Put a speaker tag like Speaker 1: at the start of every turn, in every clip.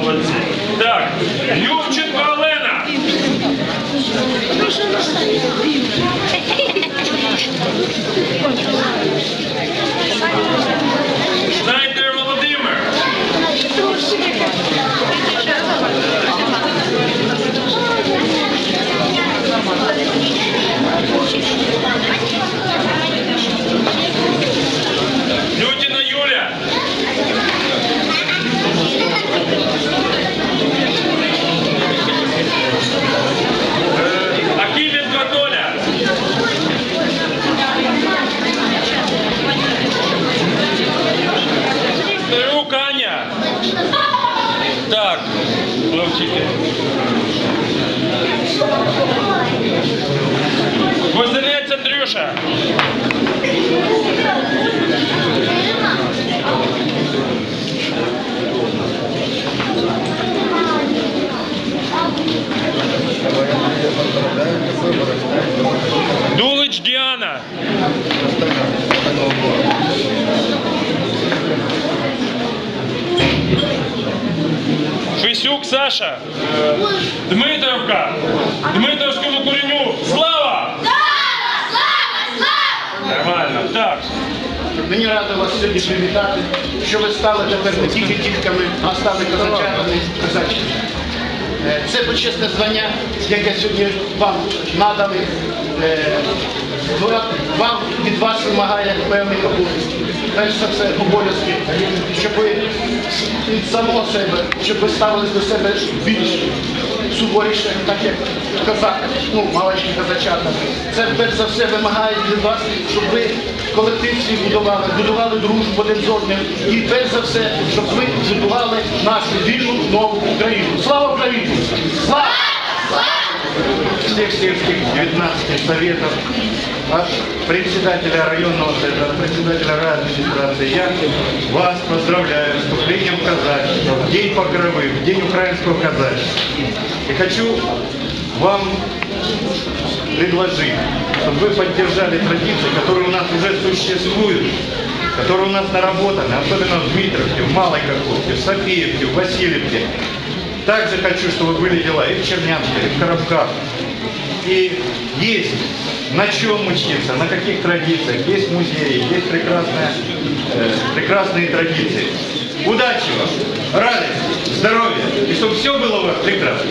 Speaker 1: молодці. Так, Любченко Олена. Шнайдер Андрюша. Дулич Діана. Фисюк Саша. Дмитровка. Дмитровському кореню.
Speaker 2: Мені радо вас сьогодні привітати, що ви стали тепер не тільки дітками, а стали козачатами і козачками. Е, Це почесне звання, яке сьогодні вам надане. Е, Вам від вас вимагає певних обов'язків. Перш за все обов'язки, щоб ви від самого себе, щоб ви ставились до себе більш суворіше, так як казак, ну, малечі казачата. Це перш за все вимагає від вас, щоб ви колектив свій будували, будували дружбу один з одним. І перш за все, щоб ви будували нашу вільну нову Україну. Слава Україні! Слава!
Speaker 3: Всех сельских 19 советов, от председателя районного совета, от председателя администрации, я вас поздравляю с вступлением в казачество, в День Покровы, в День украинского казачества. И хочу вам предложить, чтобы вы поддержали традиции, которые у нас уже существуют, которые у нас наработаны, особенно в Дмитровке, в Малой Каховке, в Софиевке, в Васильевке. Также хочу, чтобы были дела и в Чернянске, и в Коробках. И есть на чем учиться, на каких традициях. Есть музеи, есть прекрасная, э, прекрасные традиции. Удачи вам, радости, здоровья, и чтобы все было у вас прекрасно.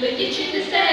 Speaker 4: But you choose to say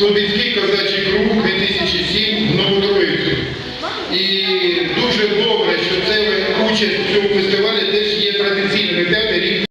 Speaker 4: Слобідський козачий круг 2007 в Новотроїцю. І дуже добре, що це участь в цьому фестивалі теж є традиційним. П'ятий рік